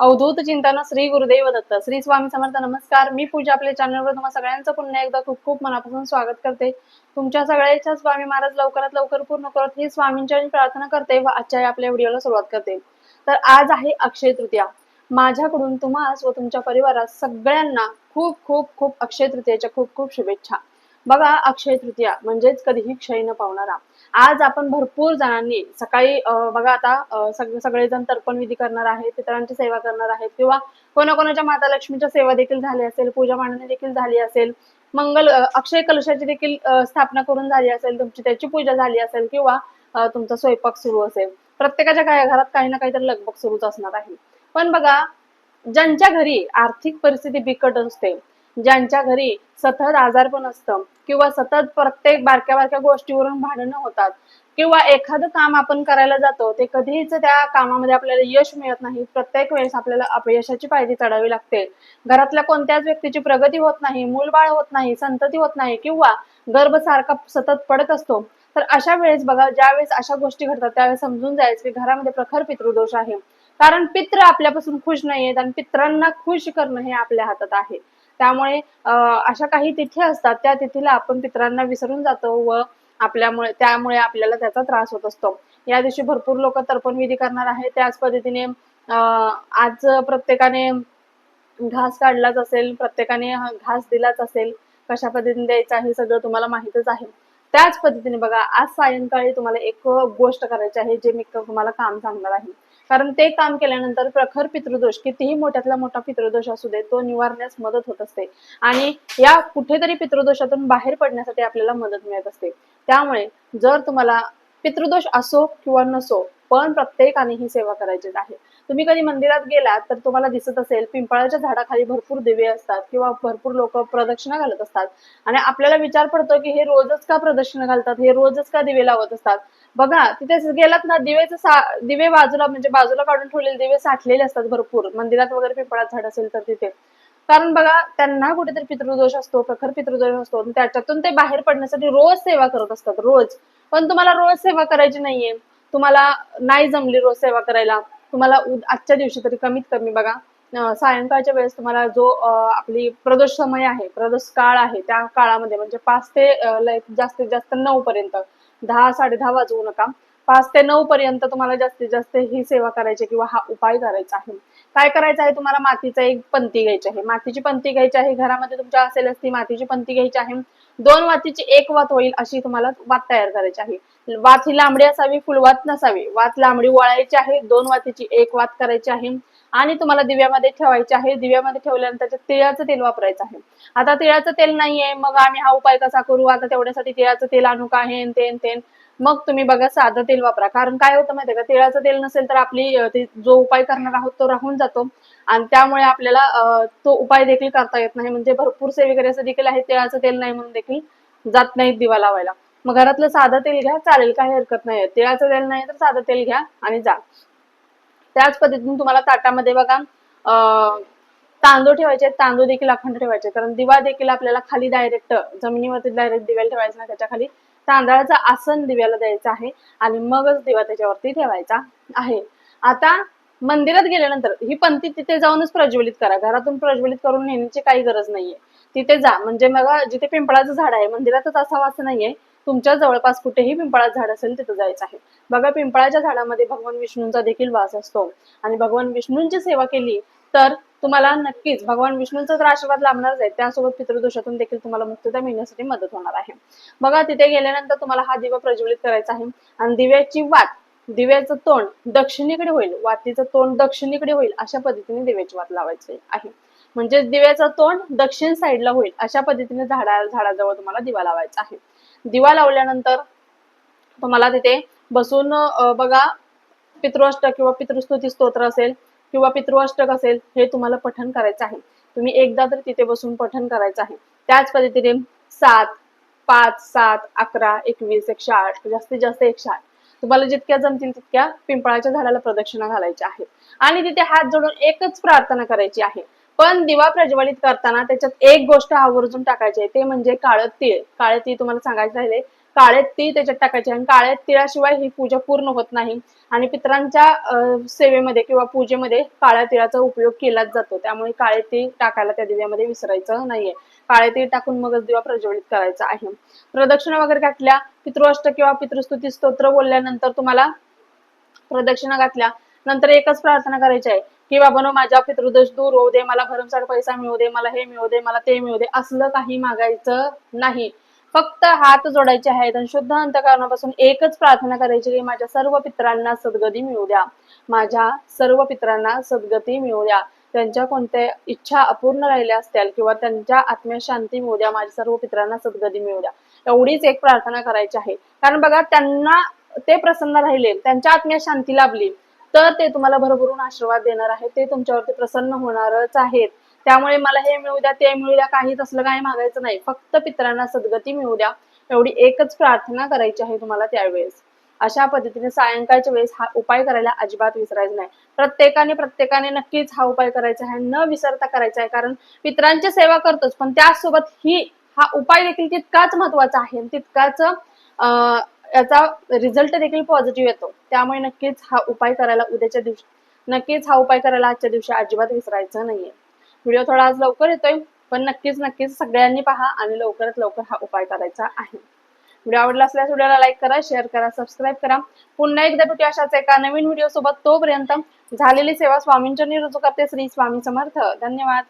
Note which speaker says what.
Speaker 1: अवधूत चिंतन श्री गुरुदेव दत्त श्री स्वामी समर्थ नमस्कार. मी पूजा आपल्या चॅनलवर तुम्हाला सगळ्यांचं पुन्हा एकदा खूप खूप मनापासून स्वागत करते. तुमच्या सगळ्याच्या स्वामी महाराज लवकरात लवकर पूर्ण करत ही स्वामींच्या प्रार्थना करते व आजच्या आपल्या व्हिडिओला सुरुवात करते. तर आज आहे अक्षय तृतीया. माझ्याकडून तुम्हाला व तुमच्या परिवारात सगळ्यांना खूप खूप खूप अक्षय तृतीयाच्या खूप खूप शुभेच्छा. बघा अक्षय तृतीया म्हणजेच कधीही क्षय न पावणारा. आज आपण भरपूर जणांनी सकाळी बघा आता सगळेजण तर्पण विधी करणार आहेत पितरांची सेवा करणार आहेत किंवा कोणाकोणाच्या माता लक्ष्मीच्या सेवा देखील झाली असेल पूजा मांडणी देखील झाली असेल मंगल अक्षय कलशाची देखील स्थापना करून झाली असेल तुमची त्याची पूजा झाली असेल किंवा तुमचा स्वयंपाक सुरू असेल. प्रत्येकाच्या काय घरात काही ना काहीतरी लगबग सुरूच असणार आहे. पण बघा ज्यांच्या घरी आर्थिक परिस्थिती बिकट असते ज्यांच्या घरी सतत आजारपण असतं किंवा सतत प्रत्येक बारक्या बारक्या गोष्टीवरून भांडणं होतात. किंवा एखादं काम आपण करायला जातो ते कधीच त्या कामामध्ये आपल्याला यश मिळत नाही. प्रत्येक वेळेस आपल्याला अपयशाची पायरी चढावी लागते. घरातल्या कोणत्याच व्यक्तीची प्रगती होत नाही मूलबाळ होत नाही संतती होत नाही किंवा गर्भ सारखा सतत पडत असतो. तर अशा वेळेस बघा ज्यावेळेस अशा गोष्टी घडतात त्यावेळेस समजून जायचं की घरामध्ये प्रखर पितृदोष आहे. कारण पित्र आपल्यापासून खुश नाहीयेत आणि पित्रांना खुश करणं हे आपल्या हातात आहे. त्यामुळे अं, अशा काही तिथी असतात त्या तिथीला आपण पित्रांना विसरून जातो व आपल्यामुळे त्यामुळे आपल्याला त्याचा त्रास होत असतो. या दिवशी भरपूर लोक तर्पण विधी करणार आहे त्याच पद्धतीने अं, आज प्रत्येकाने घास काढलाच असेल प्रत्येकाने घास दिलाच असेल कशा पद्धतीने द्यायचा हे सगळं तुम्हाला माहितच आहे. त्याच पद्धतीने बघा आज सायंकाळी तुम्हाला एक गोष्ट करायची आहे जे मी तुम्हाला काम सांगणार आहे. कारण ते काम केल्यानंतर प्रखर पितृदोष कितीही मोठ्यातला मोठा पितृदोष असू दे तो निवारण्यास मदत होत असते. आणि या कुठेतरी पितृदोषातून बाहेर पडण्यासाठी आपल्याला मदत मिळत असते. त्यामुळे जर तुम्हाला पितृदोष असो किंवा नसो पण प्रत्येकाने ही सेवा करायचीच आहे. तुम्ही कधी मंदिरात गेलात तर तुम्हाला दिसत असेल पिंपळाच्या झाडाखाली भरपूर दिवे असतात किंवा भरपूर लोक प्रदक्षिणा घालत असतात. आणि आपल्याला विचार पडतो की हे रोजच का प्रदक्षिणा घालतात हे रोजच का दिवे लावत असतात? बघा तिथे गेलात ना दिवेचं सा दिवे बाजूला म्हणजे बाजूला काढून ठेवलेले दिवे साठलेले असतात भरपूर. मंदिरात वगैरे पिंपळात झाड असेल तर तिथे. कारण बघा त्यांना कुठेतरी पितृदोष असतो प्रखर पितृदोष असतो त्याच्यातून ते बाहेर पडण्यासाठी रोज सेवा करत असतात रोज. पण तुम्हाला रोज सेवा करायची नाहीये. तुम्हाला नाही जमली रोज सेवा करायला. तुम्हाला आजच्या दिवशी तरी कमीत कमी बघा सायंकाळच्या वेळेस तुम्हाला जो आपली प्रदोष समय आहे प्रदोष काळ आहे त्या काळामध्ये म्हणजे पाच ते लय- जास्तीत जास्त नऊ पर्यंत दहा साडे दहा वाजवू नका. पाच ते नऊ पर्यंत तुम्हाला जास्तीत जास्त ही सेवा करायची किंवा हा उपाय करायचा आहे. काय करायचं आहे? तुम्हाला मातीचा एक पंती घ्यायची आहे. मातीची पंती घ्यायची आहे. घरामध्ये तुमच्या असेल ती मातीची पंती घ्यायची आहे. दोन वातीची एक वात होईल अशी तुम्हाला वात तयार करायची आहे. वात ही लांबडी असावी फुलवात नसावी. वात लांबडी वळायची आहे. दोन वातीची एक वात करायची आहे. आणि तुम्हाला दिव्यामध्ये ठेवायचे आहे. दिव्यामध्ये ठेवल्यानंतर तिळाचं तेल वापरायचं आहे. आता तिळाचं तेल नाहीये. मग आम्ही हा उपाय कसा करू? आता तेवढ्यासाठी तिळाचं तेल आणू का? हेन तेन तेन मग तुम्ही बघा साधं तेल वापरा. कारण काय होतं माहितीये का? तिळाचं तेल नसेल तर आपली जो उपाय करणार आहोत तो राहून जातो. आणि त्यामुळे आपल्याला तो उपाय देखील करता येत नाही. म्हणजे भरपूर सेवेकरी असं देखील आहे तिळाचं तेल नाही म्हणून देखील जात नाहीत दिवा लावायला. मग घरातलं साधं तेल घ्या चालेल काही हरकत नाही. तिळाचं तेल नाही तर साधं तेल घ्या आणि जा. त्याच पद्धतीने तुम्हाला ताटामध्ये बघा तांदूळ ठेवायचे तांदूळ देखील अखंड ठेवायचे कारण दिवा देखील आपल्याला खाली डायरेक्ट जमिनीवरती डायरेक्ट दिव्याला ठेवायचं ना त्याच्याखाली तांदळाचं आसन दिव्याला द्यायचं आहे आणि मगच दिवा त्याच्यावरती ठेवायचा आहे. आता मंदिरात गेल्यानंतर ही पंथी तिथे जाऊनच प्रज्वलित करा. घरातून प्रज्वलित करून नेण्याची काही गरज नाहीये. तिथे जा. म्हणजे मग जिथे पिंपळाचं झाड आहे मंदिरातच असावं असं नाहीये. तुमच्या जवळपास कुठेही पिंपळाचं झाड असेल तिथं जायचं आहे. बघा पिंपळाच्या झाडामध्ये भगवान विष्णूंचा देखील वास असतो. आणि भगवान विष्णूंची सेवा केली तर तुम्हाला नक्कीच भगवान विष्णूंचा तर आशीर्वाद लाभणारच आहे. त्यासोबत पितृदोषातून देखील तुम्हाला मुक्तता मिळण्यासाठी मदत होणार आहे. बघा तिथे गेल्यानंतर तुम्हाला हा दिवा प्रज्वलित करायचा आहे. आणि दिव्याची वाट दिव्याचं तोंड दक्षिणेकडे होईल. वातीचं तोंड दक्षिणेकडे होईल अशा पद्धतीने दिव्याची वात लावायची आहे. म्हणजे दिव्याचं तोंड दक्षिण साईडला होईल अशा पद्धतीने झाडा झाडाजवळ तुम्हाला दिवा लावायचा आहे. दिवा लावल्यानंतर तुम्हाला तिथे बसून बघा पितृअष्टक किंवा पितृस्तुती स्तोत्र असेल किंवा पितृअष्टक असेल हे तुम्हाला पठन करायचं आहे. तुम्ही एकदा तर तिथे बसून पठन करायचं आहे. त्याच पद्धतीने सात पाच सात अकरा एकवीस एकशे आठ जास्तीत जास्त एकशे आठ. तुम्हाला जितक्या जमतील तितक्या पिंपळाच्या झाडाला प्रदक्षिणा घालायच्या आहेत. आणि तिथे हात जोडून एकच प्रार्थना करायची आहे. पण दिवा प्रज्वलित करताना त्याच्यात एक गोष्ट आवर्जून टाकायची आहे ते म्हणजे काळं तीळ. काळे तीळ तुम्हाला सांगायचं राहिले काळे तीळ त्याच्यात टाकायचे आणि काळ्या तिळाशिवाय ही पूजा पूर्ण होत नाही. आणि पितरांच्या सेवेमध्ये किंवा पूजेमध्ये काळ्या तिळाचा उपयोग केलाच जातो. त्यामुळे काळे तीळ टाकायला त्या दिव्यामध्ये विसरायचं नाहीये. काळे तीळ टाकून मगच दिवा प्रज्वलित करायचा आहे. प्रदक्षिणा वगैरे घातल्या पितृअष्ट किंवा पितृस्तुती स्तोत्र बोलल्यानंतर तुम्हाला प्रदक्षिणा घातल्या नंतर एकच प्रार्थना करायची आहे. की बाबानो माझ्या पितृदोष दूर होऊ दे मला भरमसाठ पैसा मिळू दे मला हे मिळू दे मला ते मिळू दे असलं काही मागायचं नाही. फक्त हात जोडायचे आहेत आणि शुद्ध अंतकरणापासून एकच प्रार्थना करायची की माझ्या सर्व पित्रांना सद्गती मिळू द्या. माझ्या सर्व पित्रांना सद्गती मिळू द्या. त्यांच्या कोणत्या इच्छा अपूर्ण राहिल्या असतील किंवा त्यांच्या आत्म्यात शांती मिळू द्या माझ्या सर्व पितरांना सद्गती मिळू द्या. एवढीच एक प्रार्थना करायची आहे. कारण बघा त्यांना ते प्रसन्न राहिले त्यांच्या आत्म्यात शांती लाभली. तर ते तुम्हाला भरभरून आशीर्वाद देणार आहेत. ते तुमच्यावरती प्रसन्न होणारच आहेत. त्यामुळे मला हे मिळू द्या ते मिळू द्या काही तसलं काही मागायचं नाही. फक्त पितरांना सद्गती मिळू द्या. एवढी एकच प्रार्थना करायची आहे तुम्हाला त्यावेळेस. अशा पद्धतीने सायंकाळच्या वेळेस हा उपाय करायला अजिबात विसरायचा नाही. प्रत्येकाने प्रत्येकाने नक्कीच हा उपाय करायचा आहे. न विसरता करायचा आहे. कारण पितरांची सेवा करतोच. पण त्यासोबत ही हा उपाय देखील तितकाच महत्त्वाचा आहे. आणि तितकाच अं, याचा रिझल्ट देखील पॉझिटिव्ह येतो. त्यामुळे नक्कीच हा उपाय करायला उद्याच्या दिवशी नक्कीच हा उपाय करायला आजच्या दिवशी अजिबात विसरायचं नाहीये. व्हिडिओ थोडा आज लवकर येतोय पण नक्कीच नक्कीच सगळ्यांनी पहा आणि लवकरात लवकर हा उपाय करायचा आहे. व्हिडिओ आवडला असल्यास व्हिडिओला लाईक करा शेअर करा सबस्क्राईब करा. पुन्हा एकदा भेटूया अशाच एका नवीन व्हिडिओ सोबत. तोपर्यंत झालेली सेवा स्वामींच्या रुजू करते श्री स्वामी समर्थ. धन्यवाद.